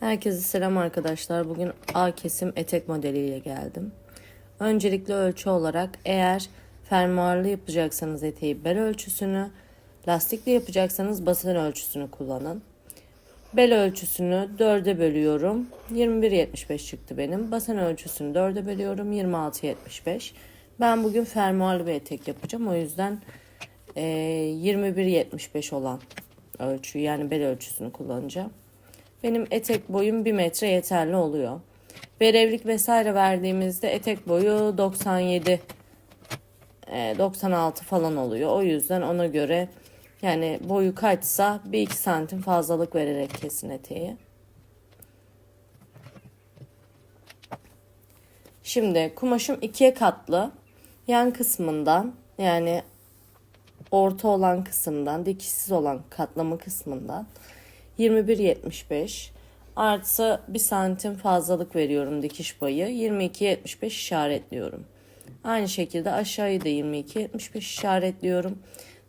Herkese selam arkadaşlar. Bugün A kesim etek modeliyle geldim. Öncelikle ölçü olarak eğer fermuarlı yapacaksanız eteği bel ölçüsünü, lastikli yapacaksanız basen ölçüsünü kullanın. Bel ölçüsünü 4'e bölüyorum. 21.75 çıktı benim. Basen ölçüsünü 4'e bölüyorum. 26.75. Ben bugün fermuarlı bir etek yapacağım. O yüzden eee 21.75 olan ölçü yani bel ölçüsünü kullanacağım. Benim etek boyum 1 metre yeterli oluyor. Verevlik vesaire verdiğimizde etek boyu 97 e, 96 falan oluyor. O yüzden ona göre yani boyu kaçsa 1-2 santim fazlalık vererek kesin eteği. Şimdi kumaşım ikiye katlı. Yan kısmından yani orta olan kısımdan dikişsiz olan katlama kısmından 21.75 artı 1 santim fazlalık veriyorum dikiş payı 22.75 işaretliyorum. Aynı şekilde aşağıyı da 22.75 işaretliyorum.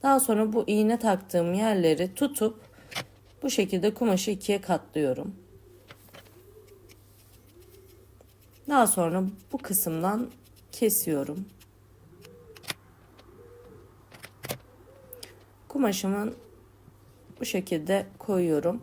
Daha sonra bu iğne taktığım yerleri tutup bu şekilde kumaşı ikiye katlıyorum. Daha sonra bu kısımdan kesiyorum. Kumaşımın bu şekilde koyuyorum.